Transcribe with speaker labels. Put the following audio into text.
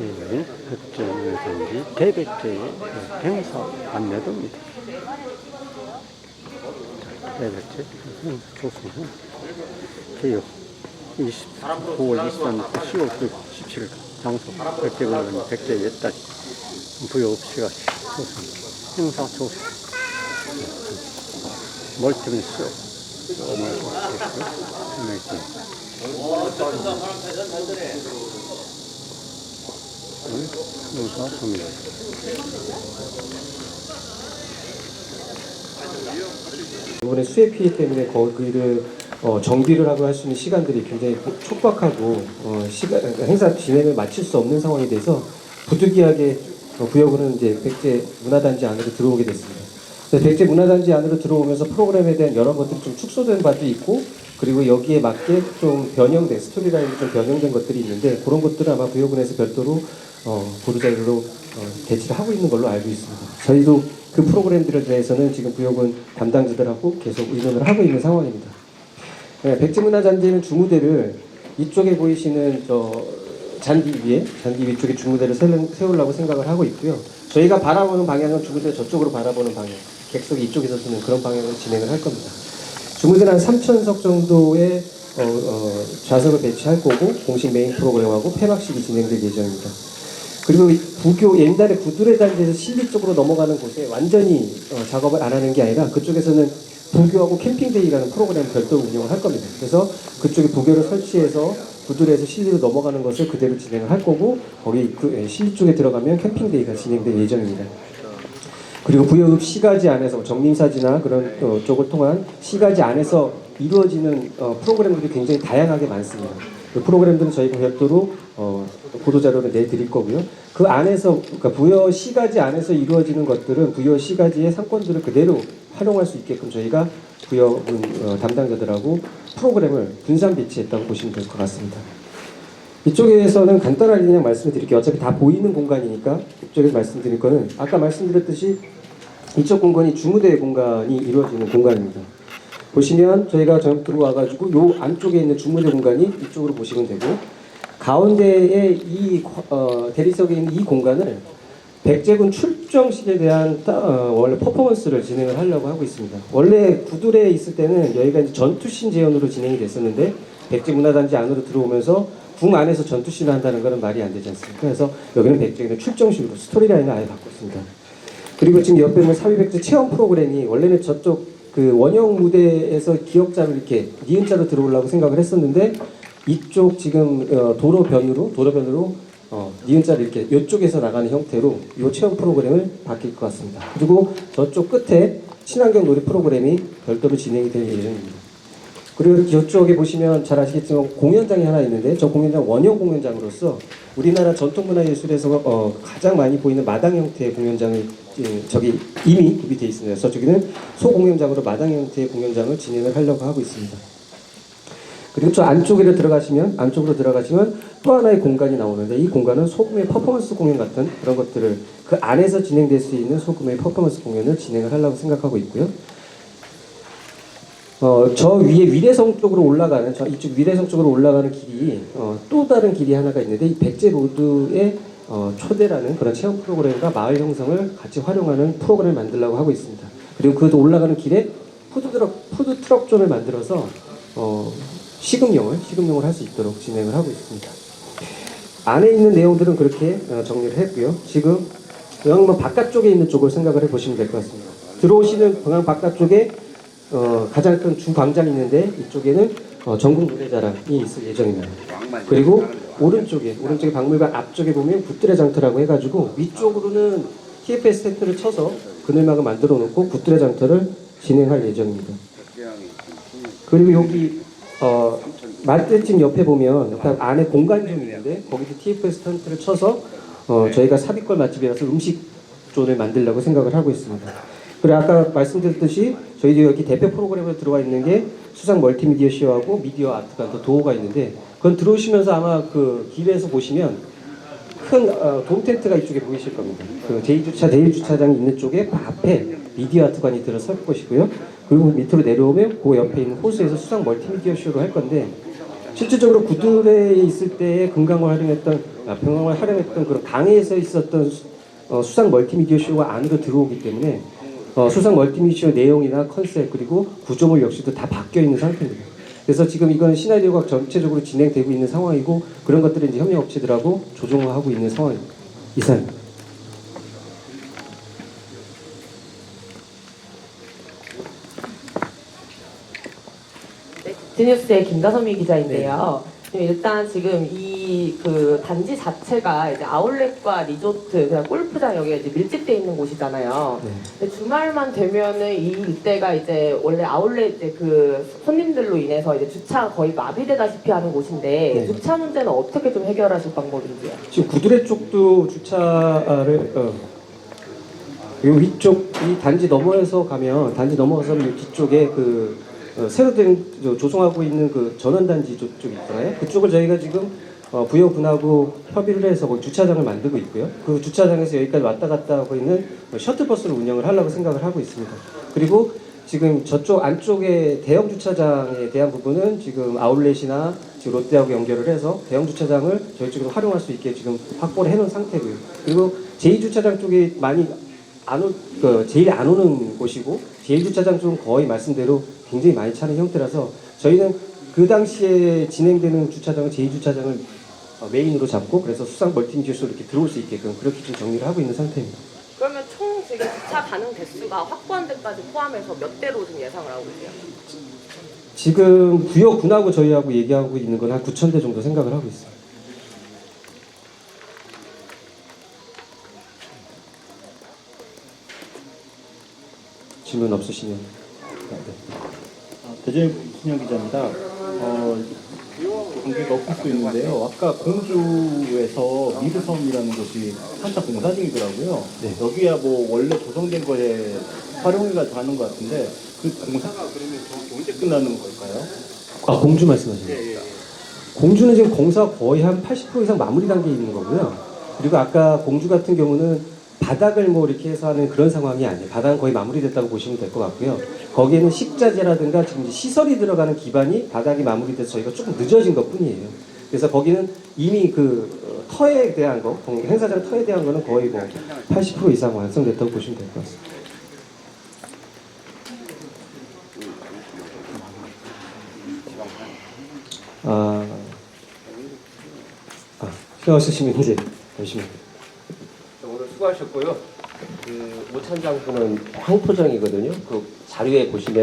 Speaker 1: 이는 백제문화단지 대백제의 행사 안내도입니다. 대백제 조성은 개요. 20, 9월 23일 10월 17일 장소 백제문화단 백제 옛달 부여 없이가 조성 행사 조성 멀티는 쇼 어머니 행사 성명
Speaker 2: 이번에 수해 피해 때문에 거기를 어, 정비를 하고 할 수 있는 시간들이 굉장히 촉박하고 어, 시간, 그러니까 행사 진행을 마칠 수 없는 상황이 돼서 부득이하게 어, 구역으로는 이제 백제 문화단지 안으로 들어오게 됐습니다. 백제 문화단지 안으로 들어오면서 프로그램에 대한 여러 것들이 좀 축소된 바도 있고 그리고 여기에 맞게 좀 변형된 스토리라인이 좀 변형된 것들이 있는데 그런 것들은 아마 구역원에서 별도로 어, 보도자료로 어, 대치를 하고 있는 걸로 알고 있습니다. 저희도 그 프로그램들에 대해서는 지금 구역원 담당자들하고 계속 의논을 하고 있는 상황입니다. 네, 백제문화잔디는 주무대를 이쪽에 보이시는 저 잔디 위에 잔디 위쪽에 주무대를 세우- 세우려고 생각을 하고 있고요. 저희가 바라보는 방향은 주무대 저쪽으로 바라보는 방향, 객석이 이쪽에서 쓰는 그런 방향으로 진행을 할 겁니다. 주무대는 한 3천석 정도의 어, 어, 좌석을 배치할 거고 공식 메인 프로그램하고 폐막식이 진행될 예정입니다. 그리고 이 부교 옛날에 구두레 단지에서 실리 쪽으로 넘어가는 곳에 완전히 어, 작업을 안 하는 게 아니라 그쪽에서는 부교하고 캠핑데이라는 프로그램 별도로 운영을 할 겁니다. 그래서 그쪽에 부교를 설치해서 구두레에서 실리로 넘어가는 것을 그대로 진행을 할 거고 거기 그 예, 실리 쪽에 들어가면 캠핑데이가 진행될 예정입니다. 그리고 부여읍 시가지 안에서 정림사지나 그런 어, 쪽을 통한 시가지 안에서 이루어지는 어, 프로그램들이 굉장히 다양하게 많습니다. 그 프로그램들은 저희가 별도로 어, 보도 자료를 내드릴 거고요. 그 안에서 그러니까 부여 시가지 안에서 이루어지는 것들은 부여 시가지의 상권들을 그대로 활용할 수 있게끔 저희가 부여군 어, 담당자들하고 프로그램을 분산 배치했다고 보시면 될 것 같습니다. 이쪽에서는 간단하게 그냥 말씀을 드릴게요. 어차피 다 보이는 공간이니까 이쪽에서 말씀드릴 거는 아까 말씀드렸듯이 이쪽 공간이 주무대 공간이 이루어지는 공간입니다. 보시면 저희가 저 들어와가지고 요 안쪽에 있는 주무대 공간이 이쪽으로 보시면 되고 가운데에 이 어, 대리석에 있는 이 공간을 백제군 출정식에 대한 따- 어, 원래 퍼포먼스를 진행을 하려고 하고 있습니다. 원래 구둘에 있을 때는 여기가 이제 전투신 재현으로 진행이 됐었는데 백제문화단지 안으로 들어오면서 궁 안에서 전투신을 한다는 것은 말이 안 되지 않습니까? 그래서 여기는 백제군의 출정식으로 스토리라인을 아예 바꿨습니다. 그리고 지금 옆에 있는 사비백제 체험 프로그램이 원래는 저쪽 그 원형 무대에서 기억자로 이렇게 니은자로 들어오려고 생각을 했었는데 이쪽 지금 어, 도로변으로 도로변으로 어, 니은자를 이렇게 이쪽에서 나가는 형태로 이 체험 프로그램을 바뀔 것 같습니다. 그리고 저쪽 끝에 친환경 놀이 프로그램이 별도로 진행이 될 예정입니다. 그리고 이쪽에 보시면 잘 아시겠지만 공연장이 하나 있는데 저 공연장 원형 공연장으로서 우리나라 전통문화예술에서 어, 가장 많이 보이는 마당 형태의 공연장을 예, 저기 이미 구비되어 있습니다. 저쪽에는 소공연장으로 마당 형태의 공연장을 진행을 하려고 하고 있습니다. 그리고 저 안쪽으로 들어가시면 안쪽으로 들어가시면 또 하나의 공간이 나오는데 이 공간은 소금의 퍼포먼스 공연 같은 그런 것들을 그 안에서 진행될 수 있는 소금의 퍼포먼스 공연을 진행을 하려고 생각하고 있고요. 어, 저 위에 위례성 쪽으로 올라가는 저 이쪽 위례성 쪽으로 올라가는 길이 어, 또 다른 길이 하나가 있는데 이 백제 로드의 어, 초대라는 그런 체험 프로그램과 마을 형성을 같이 활용하는 프로그램을 만들려고 하고 있습니다. 그리고 그 올라가는 길에 푸드트럭 푸드트럭 존을 만들어서 어, 식음용을 식음용을 할 수 있도록 진행을 하고 있습니다. 안에 있는 내용들은 그렇게 어, 정리를 했고요. 지금 영암 바깥쪽에 있는 쪽을 생각을 해보시면 될 것 같습니다. 들어오시는 공항 바깥쪽에 어, 가장 큰 주광장이 있는데 이쪽에는 어, 전국 노래자랑이 있을 예정입니다. 그리고 오른쪽에 오른쪽에 박물관 앞쪽에 보면 굿드레 장터라고 해가지고 위쪽으로는 TFS 텐트를 쳐서 그늘막을 만들어 놓고 굿드레 장터를 진행할 예정입니다. 그리고 여기 어, 말대집 옆에 보면 옆에 안에 공간 좀 있는데 거기도 TFS 텐트를 쳐서 어, 저희가 삽입걸 맛집이라서 음식 존을 만들려고 생각을 하고 있습니다. 그리고 아까 말씀드렸듯이 저희도 여기 대표 프로그램에 들어와 있는 게 수상 멀티미디어 쇼하고 미디어 아트가 더 도어가 있는데 그건 들어오시면서 아마 그 길에서 보시면 큰 어, 돔 텐트가 이쪽에 보이실 겁니다. 그 제2주차 제1주차장이 있는 쪽에 그 앞에 미디어 아트관이 들어설 것이고요. 그리고 밑으로 내려오면 그 옆에 있는 호수에서 수상 멀티미디어 쇼를 할 건데 실질적으로 구들에 있을 때의 금강을 활용했던 아, 병강을 활용했던 그런 강에서 있었던 수, 어, 수상 멀티미디어 쇼가 안으로 들어오기 때문에 어, 수상 멀티미디어 쇼 내용이나 컨셉 그리고 구조물 역시도 다 바뀌어 있는 상태입니다. 그래서 지금 이건 시나리오가 전체적으로 진행되고 있는 상황이고 그런 것들을 이제 협력 업체들하고 조정을 하고 있는 상황입니다. 이상입니다.
Speaker 3: 네, 지니우스의 김가선미 기자인데요. 지금 일단 지금 이 그 단지 자체가 이제 아울렛과 리조트, 그냥 골프장 여기가 이제 밀집돼 있는 곳이잖아요.
Speaker 2: 네.
Speaker 3: 근데 주말만 되면은 이 일대가 이제 원래 아울렛 이제 그 손님들로 인해서 이제 주차가 거의 마비되다시피 하는 곳인데
Speaker 2: 네.
Speaker 3: 주차 문제는 어떻게 좀 해결하실 방법인지요?
Speaker 2: 지금 구두레 쪽도 주차를 어, 요 위쪽 이 단지 너머에서 가면 단지 넘어서 이 뒤쪽에 그 어, 새로 된 저, 조성하고 있는 그 전원단지 쪽, 쪽 있잖아요. 그쪽을 저희가 지금 어, 부여분하고 협의를 해서 거기 주차장을 만들고 있고요. 그 주차장에서 여기까지 왔다 갔다 하고 있는 뭐 셔틀버스를 운영을 하려고 생각을 하고 있습니다. 그리고 지금 저쪽 안쪽에 대형 주차장에 대한 부분은 지금 아울렛이나 지금 롯데하고 연결을 해서 대형 주차장을 저희 쪽에서 활용할 수 있게 지금 확보를 해놓은 상태고요. 그리고 제2주차장 쪽이 많이 안 오, 그 제일 안 오는 곳이고 제1주차장 쪽은 거의 말씀대로 굉장히 많이 차는 형태라서 저희는 그 당시에 진행되는 주차장은 제2주차장을 어, 메인으로 잡고 그래서 수상 멀티미디어쇼 이렇게 들어올 수 있게끔 그렇게 좀 정리를 하고 있는 상태입니다.
Speaker 3: 그러면 총 지금 주차 가능 대수가 확보한 데까지 포함해서 몇 대로 좀 예상을 하고 계세요?
Speaker 2: 지금 부여군하고 저희하고 얘기하고 있는 건 한 9천 대 정도 생각을 하고 있어요. 질문 없으시면 네.
Speaker 4: 아, 대전의 신영 기자입니다. 어, 관계가 없을 수 있는데요. 아까 공주에서 미르섬이라는 곳이 한참 공사 중이더라고요.
Speaker 2: 네.
Speaker 4: 여기야 뭐 원래 조성된 거에 활용해가지고 하는 것 같은데 그 공사가 그러면 정확히 언제 끝나는 걸까요?
Speaker 2: 아 공주 말씀하시는 거예요? 공주는 지금 공사 거의 한 80% 이상 마무리 단계에 있는 거고요. 그리고 아까 공주 같은 경우는 바닥을 뭐 이렇게 해서 하는 그런 상황이 아니에요. 바닥은 거의 마무리됐다고 보시면 될 것 같고요. 거기에는 식자재라든가 지금 시설이 들어가는 기반이 바닥이 마무리돼서 저희가 조금 늦어진 것 뿐이에요. 그래서 거기는 이미 그 어, 터에 대한 거, 공- 행사장 터에 대한 거는 거의 뭐 80% 이상 완성됐다고 보시면 될 것 같습니다. 아, 아 신경 쓰시면 이제.
Speaker 5: 오늘 수고하셨고요. 그 오찬 장소는 황토장이거든요. 그 자료에 보시면